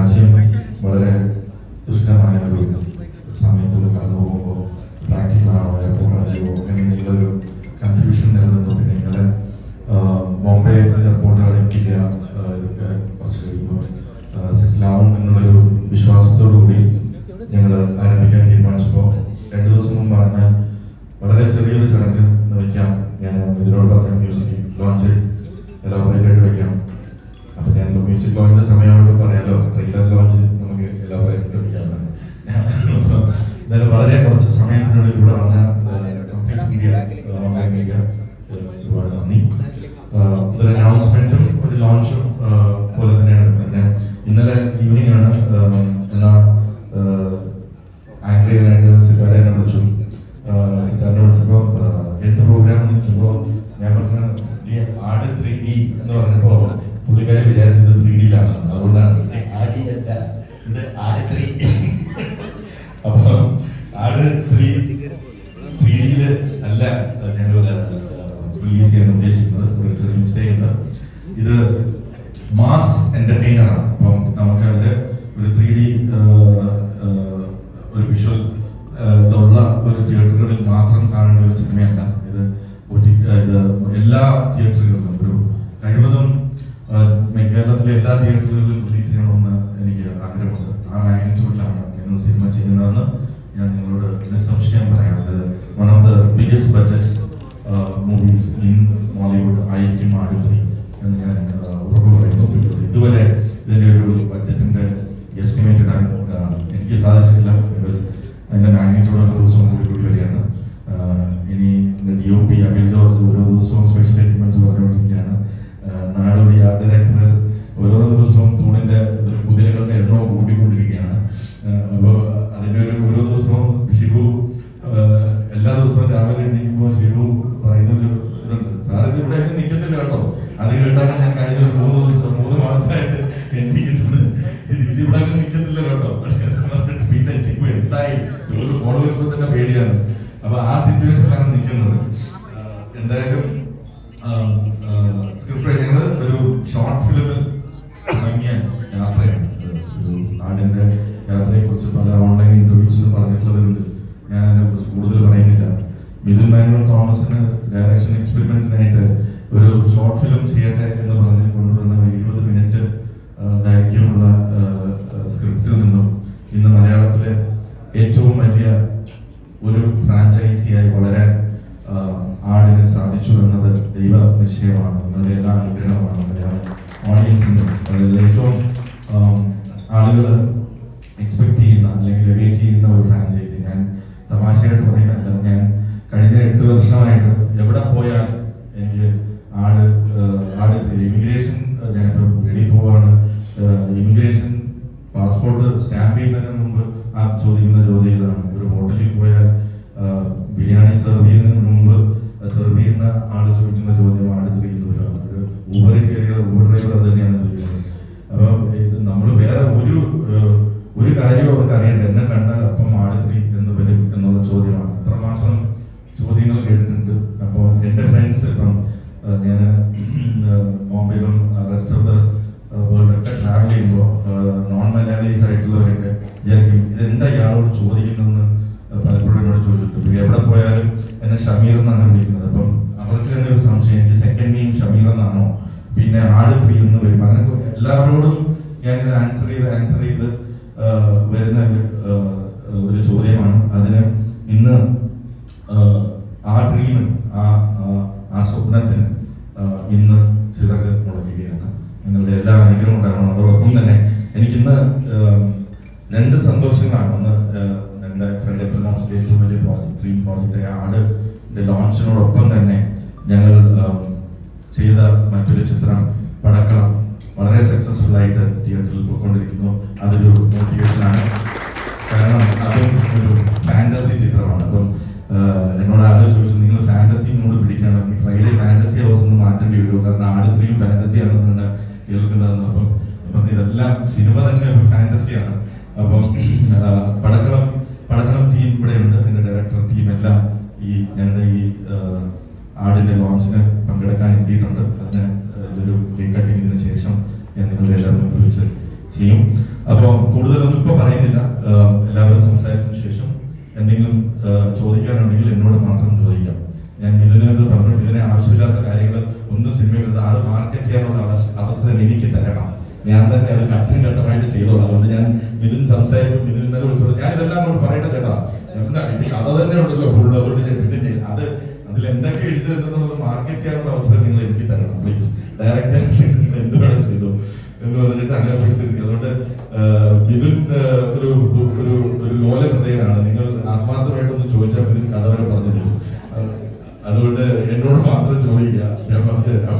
രാജ്യം വളരെ ദുഷ്കരമായ ഒരു സമയത്തൂടെ കടന്നു പോകുമ്പോൾ പ്രാക്ടിക്കലാണോ എയർപോർട്ടാണോ അങ്ങനെയുള്ള ഒരു കൺഫ്യൂഷൻ നിലനിന്നു. പിന്നെ ബോംബെ എത്തിക്കുക ഇതൊക്കെ കുറച്ച് കഴിയുമ്പോൾ സെറ്റിൽ ആവും എന്നുള്ളൊരു വിശ്വാസത്തോടു കൂടി ഞങ്ങൾ ആരംഭിക്കാൻ തീരുമാനിച്ചപ്പോൾ രണ്ട് ദിവസം മുമ്പാണ് ഞാൻ വളരെ ചെറിയൊരു ചടങ്ങ് വയ്ക്കാം ഞാൻ ഇതിനോട് പറഞ്ഞ മ്യൂസിക് ലോഞ്ച് എലാബറേറ്റ് ആയിട്ട് വെക്കാം അപ്പൊ ഞാൻ മ്യൂസിക് ലോഞ്ചിന്റെ സമയമായിട്ട് ആണ്. അപ്പം നമുക്ക് ഒരു ത്രീ ഡി ഒരു വിഷ്വൽ ഇതുള്ള ഒരു തിയേറ്ററുകളിൽ മാത്രം കാണേണ്ട ഒരു സിനിമയല്ല ഇത് ഇത് എല്ലാ തിയേറ്ററുകളിലും ഒരു കഴിവതും കേരളത്തിലെ എല്ലാ തിയേറ്ററുകളിലും റിലീസ് ചെയ്യണമെന്ന് എനിക്ക് ആഗ്രഹമുണ്ട്. ആ മാഗ്നിറ്റ്യൂഡിലാണ് സിനിമ ചെയ്യുന്നതെന്ന് ഞാൻ നിങ്ങളോട് നിസ്സംശയം പറയാം അത് one of the biggest budget movies in Mollywood ആയിരിക്കും ആടുത്രി എന്ന് ഞാൻ ഇതുവരെ ഇതിന്റെ ഒരു ബഡ്ജറ്റിന്റെ എസ്റ്റിമേറ്റ് ഇടാൻ എനിക്ക് സാധിച്ചിട്ടില്ല ബിക്കോസ് അതിന്റെ മാഗ്നിറ്റ്യൂഡ് ഒരു ദിവസം കൂടി കൂടി വരികയാണ്. ഇത് ഇതിവിടെ നിൽക്കുന്നില്ല കേട്ടോ. പിന്നെ ഷിബു എന്തായി? ഒരു കോൾ വരുമ്പോൾ തന്നെ പേടിയാണ്. അപ്പൊ ആ സിറ്റുവേഷനിലാണ് നിൽക്കുന്നത്. എന്തായാലും സ്ക്രിപ്റ്റ് ഞങ്ങൾ ഒരു ഷോർട്ട് ഫിലിമിൽ തുടങ്ങിയ യാത്രയാണ്. ഒരു നാടിന്റെ യാത്രയെ കുറിച്ച് പല ഓൺലൈൻ ഇന്റർവ്യൂസിൽ പറഞ്ഞിട്ടുള്ളതുണ്ട് ഞാൻ അതിനെ കുറിച്ച് കൂടുതൽ പറയുന്നില്ല. മിഥുൻ മാനുവൽ തോമസിന് ഡയറക്ഷൻ എക്സ്പെരിമെന്റിനായിട്ട് ഒരു സാധിച്ചു എന്നത് ദൈവ നിശ്ചയമാണ് നിങ്ങളുടെ എല്ലാ അനുഗ്രഹമാണ്. മലയാളം ഓഡിയൻസിന്റെ അതായത് ഏറ്റവും ആളുകൾ എക്സ്പെക്ട് ചെയ്യുന്ന അല്ലെങ്കിൽ വെയിറ്റ് ചെയ്യുന്ന ഒരു ഫ്രാഞ്ചൈസി ഞാൻ തമാശയായിട്ട് പറയുന്നതല്ല. ഞാൻ കഴിഞ്ഞ എട്ട് വർഷമായിട്ട് എവിടെ പോയാൽ എനിക്ക് ആൾ ആൾ ഇമിഗ്രേഷൻ ഞാനിപ്പോൾ വെളിയിൽ പോവാണ്. ഇമിഗ്രേഷൻ പാസ്പോർട്ട് സ്റ്റാമ്പ് ചെയ്യുന്നതിന് മുമ്പ് ആൾ ചോദിക്കുന്ന ചോദ്യമാണ് ത്രീ ദൂരം ഒരു ഊബറിൽ കയറിയ ഊബർ ഡ്രൈവർ അത് തന്നെയാണ് ചോദിക്കുന്നത് അപ്പം ഇത് നമ്മൾ വേറെ ഒരു ഒരു കാര്യം അവർക്ക് അറിയണ്ട. എന്നെ കണ്ടാൽ അപ്പം ആട് ത്രീ എന്ന് വരും എന്നുള്ള ചോദ്യമാണ്. അത്രമാത്രം ചോദ്യങ്ങൾ കേട്ടിട്ടുണ്ട്. അപ്പോൾ എന്റെ ഫ്രണ്ട്സ് ഇപ്പം ഞാൻ ബോംബെയിലും റെസ്റ്റ് ഓഫ് ദ വേൾഡ് ഒക്കെ ട്രാവൽ ചെയ്യുമ്പോൾ നോൺ മലയാളീസ് ആയിട്ടുള്ളവരൊക്കെ വിചാരിക്കും ഇതെന്താ ഇയാളോട് ചോദിക്കുന്നതെന്ന്? പലപ്പോഴും എന്നോട് ചോദിച്ചിട്ടുണ്ട്. എവിടെ പോയാലും എന്നെ ഷമീർ പിന്നെ ആട് ത്രീ എന്ന് വരും അങ്ങനെ എല്ലാവരോടും ഞാൻ ഇത് ആൻസർ ചെയ്ത് ആൻസർ ചെയ്ത് വരുന്ന ഒരു, ചോദ്യമാണ്. അതിന് ഇന്ന് ആ, ഡ്രീമിന് ആ ആ- സ്വപ്നത്തിന് ഇന്ന് ചിറക് മുളയ്ക്കുകയാണ്. നിങ്ങളുടെ എല്ലാ അനുഗ്രഹം ഉണ്ടാകണം. അതോടൊപ്പം തന്നെ എനിക്കിന്ന് രണ്ട് സന്തോഷങ്ങളാണ്. ഒന്ന് ആയിട്ട് തിയേറ്ററിൽ പോയിക്കൊണ്ടിരിക്കുന്നു. അതൊരു മോട്ടിവേഷൻ ആണ്. കാരണം അതും ഒരു ഫാന്റസി ചിത്രമാണ്. അപ്പം എന്നോട് ആരോ ചോദിച്ചു നിങ്ങൾ ഫാന്റസി മൂഡ് പിടിക്കുകയാണെങ്കിൽ ഫ്രൈഡേ ഫാന്റസി ഹൗസ് ഒന്ന് മാറ്റേണ്ടി വരുമോ? കാരണം ആടുത്രിയും ഫാന്റസി ആണെന്നാണ് കേൾക്കുന്നതെന്ന്. അപ്പം അപ്പം ഇതെല്ലാം സിനിമ തന്നെ ഒരു ഫാന്റസിയാണ് അപ്പം പടക്കളം പടക്കളം ടീം ഇവിടെ ഉണ്ട്. എന്റെ ഡയറക്ടർ ടീം എല്ലാം ഈ ഞങ്ങളുടെ ഈ ആടിന്റെ ലോഞ്ചിന് പങ്കെടുക്കാൻ എത്തിയിട്ടുണ്ട്. അതിന് ഇതൊരു കേക്ക് കട്ടിങ്ങിന് ശേഷം ഞാൻ നിങ്ങളെ എല്ലാവരും വിളിച്ച് ചെയ്യും. അപ്പോൾ കൂടുതലൊന്നും ഇപ്പൊ പറയുന്നില്ല. എല്ലാവരും സംസാരിച്ചതിന് ശേഷം എന്തെങ്കിലും ചോദിക്കാനുണ്ടെങ്കിൽ എന്നോട് മാത്രം ചോദിക്കാം. ഞാൻ മിഥുനോട് പറഞ്ഞു ഇതിനെ ആവശ്യമില്ലാത്ത കാര്യങ്ങൾ ഒന്നും സിനിമയിൽ അത് മാർക്കറ്റ് ചെയ്യാനുള്ള അവസ- അവസരം എനിക്ക് തരണം. ഞാൻ തന്നെ അത് ഘട്ടം ഘട്ടമായിട്ട് ചെയ്തോളാം. അതുകൊണ്ട് ഞാൻ മിഥുൻ സംസാരിക്കും മിഥുൻ ഇന്നലെ വിളിച്ചോളൂ. ഞാൻ ഇതെല്ലാം അങ്ങോട്ട് പറയട്ടെ ചേട്ടാ. എന്താ ഇത് കഥ തന്നെ ഉണ്ടല്ലോ ഫുള്ള് അതുകൊണ്ട് പിന്നെ അത് അതിൽ എന്തൊക്കെ എഴുതുന്നുള്ളത് മാർക്കറ്റ് ചെയ്യാനുള്ള അവസരം നിങ്ങൾ എനിക്ക് തരണം പ്ലീസ് ഡയറക്റ്റ് എന്ത് വേണം ചെയ്തു എന്ന് പറഞ്ഞിട്ട് അങ്ങനെ പിടിച്ചിരിക്കും അതുകൊണ്ട് ഇതിൽ ഒരു ഒരു ഒരു ലോല ഹൃദയനാണ്. നിങ്ങൾ ആത്മാർത്ഥമായിട്ടൊന്ന് ചോദിച്ചാൽ ഇതിൽ കഥ വരെ പറഞ്ഞു തരും അതുകൊണ്ട് എന്നോട് മാത്രം ചോദിക്കുക. ഞാൻ പറഞ്ഞു തരാം